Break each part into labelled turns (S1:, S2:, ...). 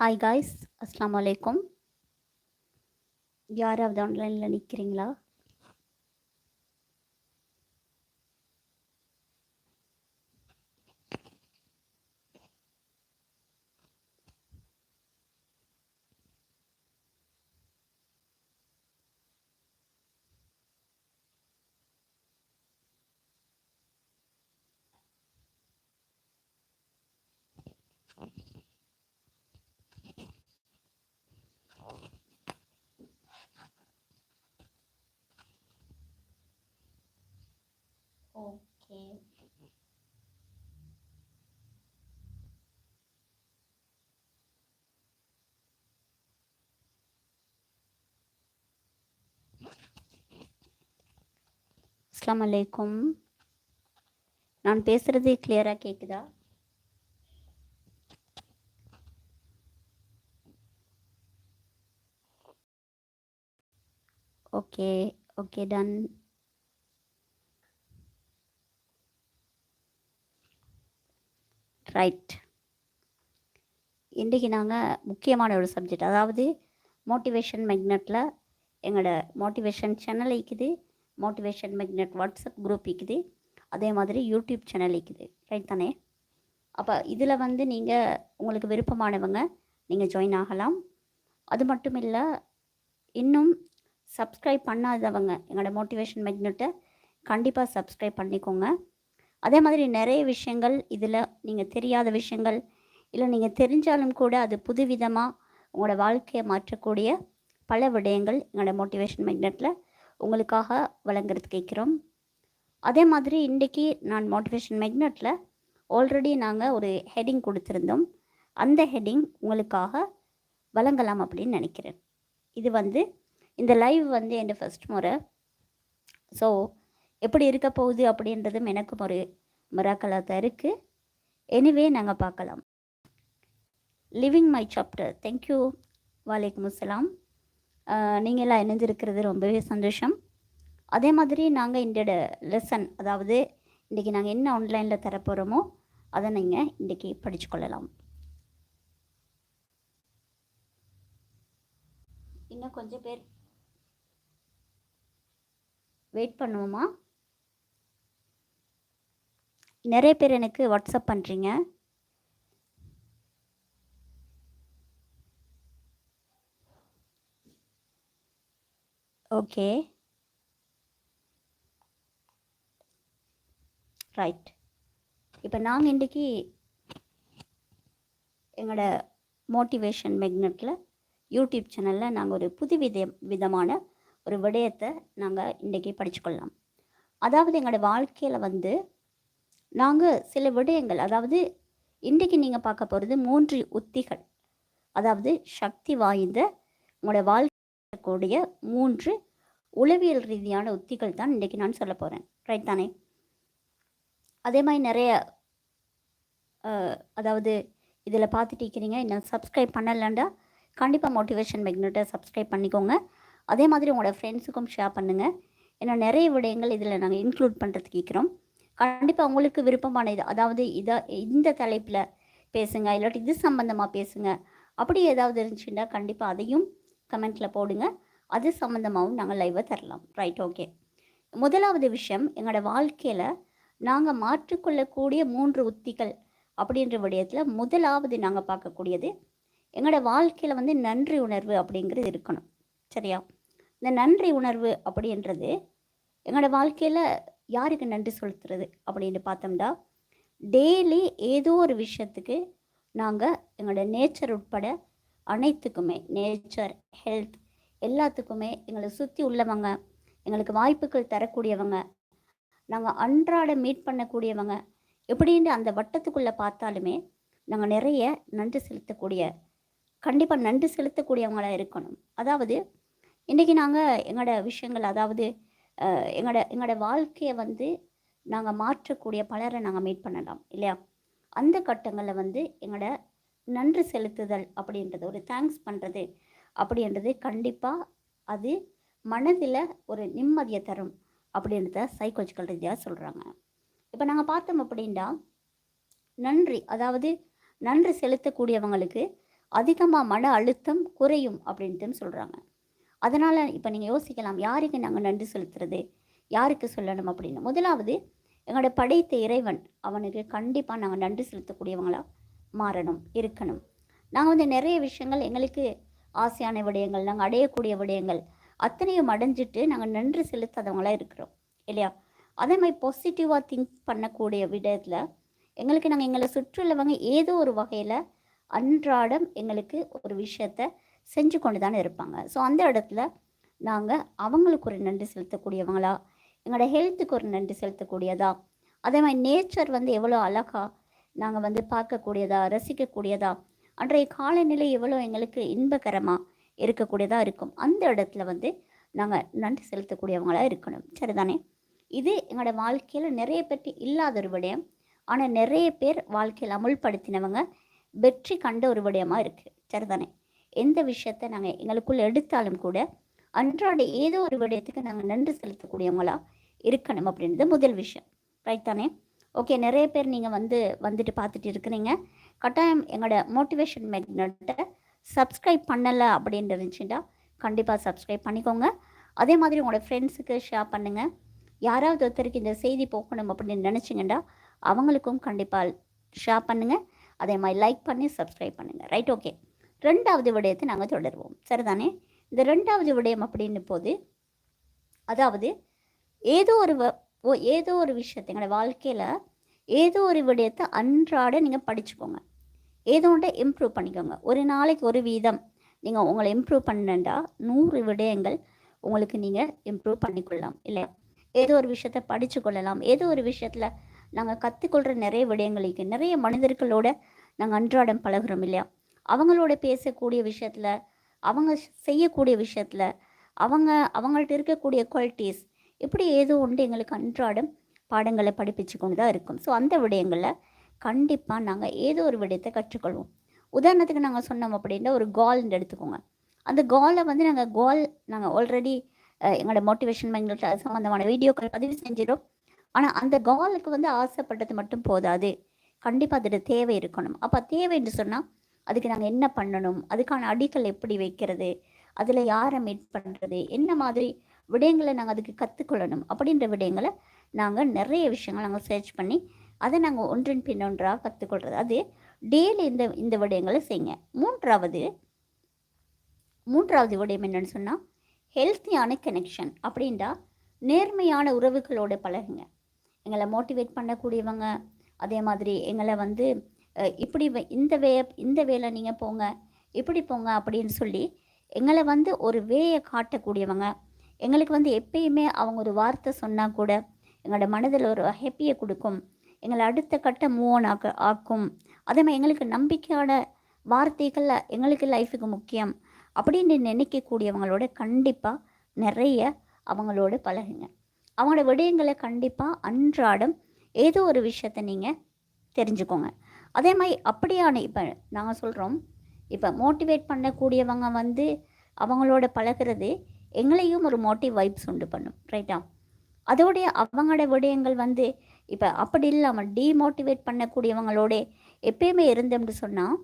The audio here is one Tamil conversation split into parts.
S1: ஹாய் காய்ஸ் அஸ்லாம் அலைக்கும் யாராவது ஆன்லைனில் நிற்கிறீங்களா ஓகே. அலைக்கும். நான் பேசுறது கிளியரா கேக்குதா? ஓகே ஓகே டன் ரைட் இன்றைக்கி நாங்கள் முக்கியமான ஒரு சப்ஜெக்ட் அதாவது மோட்டிவேஷன் மெக்னெட்டில் எங்களோட மோட்டிவேஷன் சேனல் இருக்குது மோட்டிவேஷன் மெக்னெட் வாட்ஸ்அப் குரூப் இருக்குது அதே மாதிரி யூடியூப் சேனல் இருக்குது ரைட் தானே? அப்போ இதில் வந்து நீங்கள் உங்களுக்கு விருப்பமானவங்க நீங்கள் ஜாயின் ஆகலாம். அது மட்டும் இல்லை இன்னும் சப்ஸ்கிரைப் பண்ணாதவங்க எங்களோட மோட்டிவேஷன் மெக்னெட்டை கண்டிப்பாக சப்ஸ்கிரைப் பண்ணிக்கோங்க. அதே மாதிரி நிறைய விஷயங்கள் இதில் நீங்கள் தெரியாத விஷயங்கள் இல்லை நீங்கள் தெரிஞ்சாலும் கூட அது புதுவிதமாக உங்களோட வாழ்க்கையை மாற்றக்கூடிய பல விடயங்கள் எங்களோட மோட்டிவேஷன் மெக்னெட்டில் உங்களுக்காக வழங்குறது கேட்குறோம். அதே மாதிரி இன்றைக்கி நான் மோட்டிவேஷன் மெக்னெட்டில் ஆல்ரெடி நாங்கள் ஒரு ஹெட்டிங் கொடுத்துருந்தோம். அந்த ஹெட்டிங் உங்களுக்காக வழங்கலாம் அப்படின்னு நினைக்கிறேன். இது வந்து இந்த லைவ் வந்து என் ஃபஸ்ட் முறை. ஸோ எப்படி இருக்க போகுது அப்படின்றதும் எனக்கும் ஒரு மிராக்கலாக தான் இருக்குது எனிவே நாங்கள் பார்க்கலாம் living my chapter thank you வாலைக்கும் அஸ்லாம் நீங்களாம் இணைஞ்சிருக்கிறது ரொம்பவே சந்தோஷம். அதே மாதிரி நாங்கள் இன்றைய லெசன் அதாவது இன்றைக்கி நாங்கள் என்ன ஆன்லைனில் தரப்போகிறோமோ அதை நீங்கள் இன்றைக்கி படிச்சுக்கொள்ளலாம். இன்னும் கொஞ்சம் பேர் வெயிட் பண்ணுவோமா? நிறைய பேர் எனக்கு வாட்ஸ்அப் பண்ணுறீங்க ஓகே ரைட் இப்போ நாங்கள் இன்றைக்கி எங்களோட மோட்டிவேஷன் மெக்னெட்டில் யூடியூப் சேனலில் நாங்கள் ஒரு புது வித விதமான ஒரு விடயத்தை நாங்கள் இன்றைக்கி படிச்சுக்கொள்ளலாம். அதாவது எங்களோட வாழ்க்கையில் வந்து நாங்கள் சில விடயங்கள் அதாவது இன்றைக்கு நீங்கள் பார்க்க போகிறது மூன்று உத்திகள். அதாவது சக்தி வாய்ந்த உங்களோட வாழ்க்கைக்கூடிய மூன்று உளவியல் ரீதியான உத்திகள் தான் இன்றைக்கி நான் சொல்ல போகிறேன் ரைட் தானே? அதே மாதிரி நிறைய அதாவது இதில் பார்த்துட்டு இருக்கிறீங்க இன்னும் சப்ஸ்கிரைப் பண்ணலண்டா கண்டிப்பாக மோட்டிவேஷன் மெக்னெட்டை சப்ஸ்கிரைப் பண்ணிக்கோங்க. அதே மாதிரி உங்களோட ஃப்ரெண்ட்ஸுக்கும் ஷேர் பண்ணுங்கள் ஏன்னா நிறைய விடயங்கள் இதில் நாங்கள் இன்க்ளூட் பண்ணுறதுக்கு இருக்கிறோம். கண்டிப்பாக உங்களுக்கு விருப்பமான இது அதாவது இதை இந்த தலைப்பில் பேசுங்க இல்லாட்டி இது சம்மந்தமாக பேசுங்க. அப்படி ஏதாவது இருந்துச்சுன்னா கண்டிப்பாக அதையும் கமெண்ட்டில் போடுங்க. அது சம்மந்தமாகவும் நாங்கள் லைவாக தரலாம். ரைட் ஓகே முதலாவது விஷயம் எங்களோட வாழ்க்கையில் நாங்கள் மாற்றிக்கொள்ளக்கூடிய மூன்று உத்திகள் அப்படின்ற விடயத்தில் முதலாவது நாங்கள் பார்க்கக்கூடியது எங்களோட வாழ்க்கையில் வந்து நன்றி உணர்வு அப்படிங்கிறது இருக்கணும். சரியா? இந்த நன்றி உணர்வு அப்படின்றது எங்களோட வாழ்க்கையில் யாருக்கு நன்றி செலுத்துறது அப்படின்னு பார்த்தோம்னா டெய்லி ஏதோ ஒரு விஷயத்துக்கு நாங்கள் எங்களோட நேச்சர் உட்பட அனைத்துக்குமே நேச்சர் ஹெல்த் எல்லாத்துக்குமே எங்களை சுற்றி உள்ளவங்க எங்களுக்கு வாய்ப்புகள் தரக்கூடியவங்க நாங்கள் அன்றாட மீட் பண்ணக்கூடியவங்க எப்படின்னு அந்த வட்டத்துக்குள்ளே பார்த்தாலுமே நாங்கள் நிறைய நன்றி செலுத்தக்கூடிய கண்டிப்பாக நன்றி செலுத்தக்கூடியவங்களாக இருக்கணும். அதாவது இன்றைக்கி நாங்கள் எங்களோட விஷயங்கள் அதாவது எங்களோட எங்களோட வாழ்க்கையை வந்து நாங்கள் மாற்றக்கூடிய பலரை நாங்கள் மீட் பண்ணலாம் இல்லையா? அந்த கட்டங்களில் வந்து எங்களோட நன்றி செலுத்துதல் அப்படின்றது ஒரு தேங்க்ஸ் பண்ணுறது அப்படின்றது கண்டிப்பாக அது மனதில் ஒரு நிம்மதியை தரும் அப்படின்றத சைக்கோஜிக்கல் ரீதியாக சொல்கிறாங்க இப்போ நாங்கள் பார்த்தோம் அப்படின்னா நன்றி அதாவது நன்றி செலுத்தக்கூடியவங்களுக்கு அதிகமாக மன அழுத்தம் குறையும் அப்படின்ட்டு சொல்கிறாங்க அதனால் இப்போ நீங்கள் யோசிக்கலாம் யாருக்கு நாங்கள் நன்றி செலுத்துறது? யாருக்கு சொல்லணும் அப்படின்னு? முதலாவது எங்களோட படைத்த இறைவன் அவனுக்கு கண்டிப்பாக நாங்கள் நன்றி செலுத்தக்கூடியவங்களாக மாறணும் இருக்கணும். நாங்கள் வந்து நிறைய விஷயங்கள் எங்களுக்கு ஆசையான விடயங்கள் நாங்கள் அடையக்கூடிய விடயங்கள் அத்தனையும் அடைஞ்சிட்டு நாங்கள் நன்றி செலுத்தாதவங்களாக இருக்கிறோம் இல்லையா? அதே மாதிரி பாசிட்டிவாக திங்க் பண்ணக்கூடிய விடயத்தில் எங்களுக்கு நாங்கள் எங்களை சுற்றியுள்ளவங்க ஏதோ ஒரு வகையில் அன்றாடம் எங்களுக்கு ஒரு விஷயத்தை செஞ்சு கொண்டு தானே இருப்பாங்க. ஸோ அந்த இடத்துல நாங்கள் அவங்களுக்கு ஒரு நன்றி செலுத்தக்கூடியவங்களா? எங்களோட ஹெல்த்துக்கு ஒரு நன்றி செலுத்தக்கூடியதா? அதே மாதிரி நேச்சர் வந்து எவ்வளோ அழகா நாங்கள் வந்து பார்க்கக்கூடியதா? ரசிக்கக்கூடியதா? அன்றைய காலநிலை எவ்வளோ எங்களுக்கு இன்பகரமாக இருக்கக்கூடியதாக இருக்கும். அந்த இடத்துல வந்து நாங்கள் நன்றி செலுத்தக்கூடியவங்களாக இருக்கணும். சரிதானே? இது எங்களோட வாழ்க்கையில் நிறைய பேருக்கு இல்லாத ஒரு விடயம். ஆனால் நிறைய பேர் வாழ்க்கையில் அமுல்படுத்தினவங்க வெற்றி கண்ட ஒரு விடயமாக இருக்குது சரிதானே? எந்த விஷயத்தை நாங்கள் எங்களுக்குள்ள எடுத்தாலும் கூட அன்றாட ஏதோ ஒரு விடயத்துக்கு நாங்கள் நன்றி செலுத்தக்கூடியவங்களா இருக்கணும் அப்படின்றது முதல் விஷயம். ரைட் தானே? ஓகே நிறைய பேர் நீங்கள் வந்து வந்துட்டு பார்த்துட்டு இருக்கிறீங்க. கட்டாயம் எங்களோட மோட்டிவேஷன் மேக்னெட்டை சப்ஸ்கிரைப் பண்ணலை அப்படின்னு இருந்துச்சுட்டா கண்டிப்பாக சப்ஸ்கிரைப் பண்ணிக்கோங்க. அதே மாதிரி உங்களோட ஃப்ரெண்ட்ஸுக்கு ஷேர் பண்ணுங்கள் யாராவது ஒருத்தருக்கு இந்த செய்தி போகணும் அப்படின்னு நினச்சிங்கன்னா அவங்களுக்கும் கண்டிப்பாக ஷேர் பண்ணுங்கள் அதே மாதிரி லைக் பண்ணி சப்ஸ்கிரைப் பண்ணுங்கள் ரைட் ஓகே ரெண்டாவது விடயத்தை நாங்கள் தொடருவோம். சரிதானே? இந்த ரெண்டாவது விடயம் அப்படின்னு போது அதாவது ஏதோ ஒரு வ- ஓ ஏதோ ஒரு விஷயத்தை எங்களோட வாழ்க்கையில் ஏதோ ஒரு விடயத்தை அன்றாட நீங்கள் படிச்சுக்கோங்க. ஏதோ ஒன்றை இம்ப்ரூவ் பண்ணிக்கோங்க. ஒரு நாளைக்கு ஒரு வீதம் நீங்கள் உங்களை இம்ப்ரூவ் பண்ணண்டா நூறு விடயங்கள் உங்களுக்கு நீங்கள் இம்ப்ரூவ் பண்ணிக்கொள்ளலாம் இல்லை ஏதோ ஒரு விஷயத்தை படித்து கொள்ளலாம். ஏதோ ஒரு விஷயத்தில் நாங்கள் கற்றுக்கொள்கிற நிறைய விடயங்களுக்கு நிறைய மனிதர்களோட நாங்கள் அன்றாடம் பழகுறோம் இல்லையா? அவங்களோட பேசக்கூடிய விஷயத்தில் அவங்க செய்யக்கூடிய விஷயத்தில் அவங்க அவங்கள்ட்ட இருக்கக்கூடிய குவாலிட்டிஸ் இப்படி ஏதோ ஒன்று எங்களுக்கு அன்றாடம் பாடங்களை படிப்பிச்சு கொண்டு தான் இருக்கும். ஸோ அந்த விடயங்களில் கண்டிப்பாக நாங்கள் ஏதோ ஒரு விடயத்தை கற்றுக்கொள்வோம். உதாரணத்துக்கு நாங்கள் சொன்னோம் அப்படின்னா ஒரு கால்னு எடுத்துக்கோங்க. அந்த காலை வந்து நாங்கள் கால் நாங்கள் ஆல்ரெடி எங்களோட மோட்டிவேஷன் மைண்ட் சம்மந்தமான வீடியோக்கள் பதிவு செஞ்சிடும் ஆனால் அந்த காலுக்கு வந்து ஆசைப்பட்டது மட்டும் போதாது. கண்டிப்பாக அதோட தேவை இருக்கணும். அப்போ தேவை என்று சொன்னால் அதுக்கு நாங்கள் என்ன பண்ணணும்? அதுக்கான அடிக்கல் எப்படி வைக்கிறது? அதில் யாரை மீட் பண்ணுறது என்ன மாதிரி விடயங்களை நாங்கள் அதுக்கு கற்றுக்கொள்ளணும் அப்படின்ற விடயங்களை நாங்கள் நிறைய விஷயங்கள் நாங்கள் சர்ச் பண்ணி அதை நாங்கள் ஒன்றின் பின் ஒன்றாக கற்றுக்கொள்கிறது அது டெய்லி இந்த இந்த விடயங்களை செய்யுங்க. மூன்றாவது மூன்றாவது விடயம் என்னென்னு சொன்னால் ஹெல்த்தியான கனெக்ஷன் அப்படின்டா நேர்மையான உறவுகளோட பழகுங்க. எங்களை மோட்டிவேட் பண்ணக்கூடியவங்க. அதே மாதிரி எங்களை வந்து இப்படி இந்த வே இந்த வேலை நீங்கள் போங்க இப்படி போங்க அப்படின்னு சொல்லி எங்களை வந்து ஒரு வேயை காட்டக்கூடியவங்க. எங்களுக்கு வந்து எப்பயுமே அவங்க ஒரு வார்த்தை சொன்னால் கூட எங்களோட மனதில் ஒரு ஹெப்பியை கொடுக்கும். எங்களை அடுத்த கட்ட மூவ் ஆன் ஆக்க ஆக்கும். அதே மாதிரி எங்களுக்கு நம்பிக்கையான வார்த்தைகள் எங்களுக்கு லைஃபுக்கு முக்கியம். அப்படின்னு நினைக்கக்கூடியவங்களோட கண்டிப்பாக நிறைய அவங்களோட பழகுங்க. அவங்களோட விடயங்களை கண்டிப்பாக அன்றாடம் ஏதோ ஒரு விஷயத்தை நீங்கள் தெரிஞ்சுக்கோங்க. அதே மாதிரி அப்படியான இப்போ நாங்கள் சொல்கிறோம் இப்போ மோட்டிவேட் பண்ணக்கூடியவங்க வந்து அவங்களோட பழகுறது எங்களையும் ஒரு மோட்டிவ் வைப்ஸ் உண்டு பண்ணும் ரைட்டா அதோடைய அவங்களோட விடயங்கள் வந்து இப்போ அப்படி இல்லாமல் டீமோட்டிவேட் பண்ணக்கூடியவங்களோட எப்பயுமே இருந்தோம்னு சொன்னால்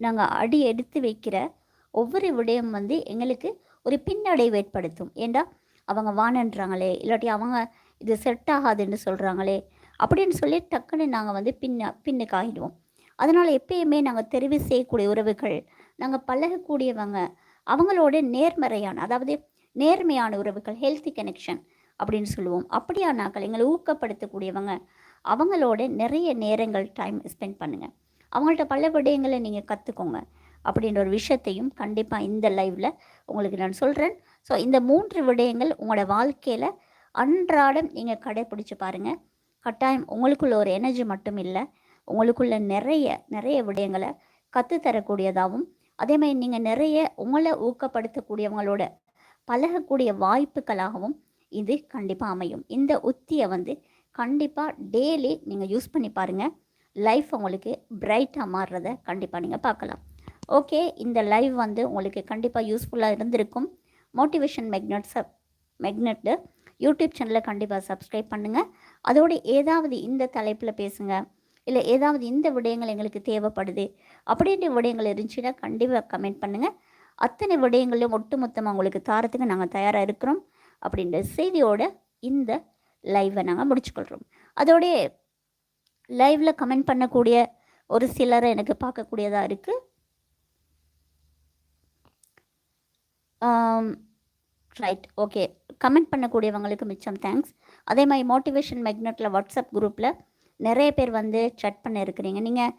S1: நாங்கள் அடி எடுத்து வைக்கிற ஒவ்வொரு விடயம் வந்து எங்களுக்கு ஒரு பின்னடைவு ஏற்படுத்தும். ஏண்டா? அவங்க வானன்றாங்களே இல்லாட்டி அவங்க இது செட் ஆகாதுன்னு சொல்கிறாங்களே அப்படின்னு சொல்லி டக்குன்னு நாங்கள் வந்து பின்ன பின்னுக்கு ஆகிடுவோம் அதனால் எப்பயுமே நாங்கள் தெரிவு செய்யக்கூடிய உறவுகள் நாங்கள் பழகக்கூடியவங்க அவங்களோட நேர்மறையான அதாவது நேர்மையான உறவுகள் ஹெல்த்தி கனெக்ஷன் அப்படின்னு சொல்லுவோம். அப்படியானாக்கள் எங்களை ஊக்கப்படுத்தக்கூடியவங்க அவங்களோட நிறைய நேரங்கள் டைம் ஸ்பெண்ட் பண்ணுங்கள் அவங்கள்ட்ட பல விடயங்களை நீங்கள் கற்றுக்கோங்க அப்படின்ற ஒரு விஷயத்தையும் கண்டிப்பாக இந்த லைவில் உங்களுக்கு நான் சொல்கிறேன் ஸோ இந்த மூன்று விடயங்கள் உங்களோட வாழ்க்கையில் அன்றாடம் நீங்கள் கடைப்பிடிச்சு பாருங்கள் கட்டாயம் உங்களுக்குள்ள ஒரு எனர்ஜி மட்டும் இல்லை. உங்களுக்குள்ள நிறைய நிறைய விடயங்களை கற்றுத்தரக்கூடியதாகவும் அதே மாதிரி நீங்கள் நிறைய உங்களை ஊக்கப்படுத்தக்கூடியவங்களோட பழகக்கூடிய வாய்ப்புகளாகவும் இது கண்டிப்பாக அமையும். இந்த உத்தியை வந்து கண்டிப்பாக டெய்லி நீங்கள் யூஸ் பண்ணி பாருங்கள் லைஃப் உங்களுக்கு பிரைட்டாக மாறுறத கண்டிப்பாக நீங்கள் பார்க்கலாம். ஓகே இந்த லைவ் வந்து உங்களுக்கு கண்டிப்பாக யூஸ்ஃபுல்லாக இருந்திருக்கும். மோட்டிவேஷன் மெக்னட்ஸை மெக்னெட்டு யூடியூப் சேனலை கண்டிப்பாக சப்ஸ்கிரைப் பண்ணுங்கள் அதோடு ஏதாவது இந்த தலைப்பில் பேசுங்க. இல்லை ஏதாவது இந்த விடயங்கள் எங்களுக்கு தேவைப்படுது. அப்படின்ற விடயங்கள் இருந்துச்சுன்னா கண்டிப்பாக கமெண்ட் பண்ணுங்கள் அத்தனை விடயங்களையும் ஒட்டுமொத்தமாக உங்களுக்கு தாரத்துக்கு நாங்கள் தயாராக இருக்கிறோம். அப்படின்ற செய்தியோட இந்த லைவை நாங்கள் முடிச்சுக்கொள்கிறோம் அதோடைய லைவில் கமெண்ட் பண்ணக்கூடிய ஒரு சிலரை எனக்கு பார்க்கக்கூடியதாக இருக்குது ரைட் ஓகே கமெண்ட் பண்ணக்கூடியவங்களுக்கு மிச்சம் தேங்க்ஸ் அதே மாதிரி மோட்டிவேஷன் மெக்னெட்டில் வாட்ஸ்அப் குரூப்பில் நிறைய பேர் வந்து சட் பண்ண இருக்கிறீங்க நீங்கள்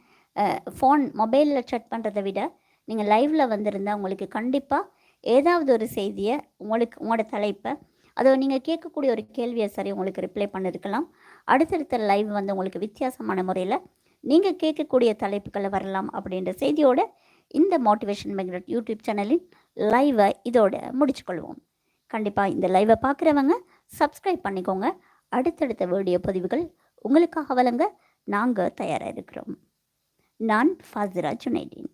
S1: ஃபோன் மொபைலில் சட் பண்ணுறதை விட நீங்கள் லைவில் வந்திருந்தால் உங்களுக்கு கண்டிப்பாக ஏதாவது ஒரு செய்தியை உங்களுக்கு உங்களோட தலைப்பை அதை நீங்கள் கேட்கக்கூடிய ஒரு கேள்வியை சரி உங்களுக்கு ரிப்ளை பண்ணியிருக்கலாம் அடுத்தடுத்த லைவ் வந்து உங்களுக்கு வித்தியாசமான முறையில் நீங்கள் கேட்கக்கூடிய தலைப்புகளை வரலாம் அப்படின்ற செய்தியோட இந்த மோட்டிவேஷன் மெக்னட் யூடியூப் சேனலின் லைவை இதோட முடிச்சுக்கொள்வோம். கண்டிப்பாக இந்த லைவை பார்க்குறவங்க சப்ஸ்கிரைப் பண்ணிக்கோங்க. அடுத்தடுத்த வீடியோ பதிவுகள் உங்களுக்காக வழங்க நாங்கள் தயாராக இருக்கிறோம். நான் ஃபாசிரா ஜுனைதீன்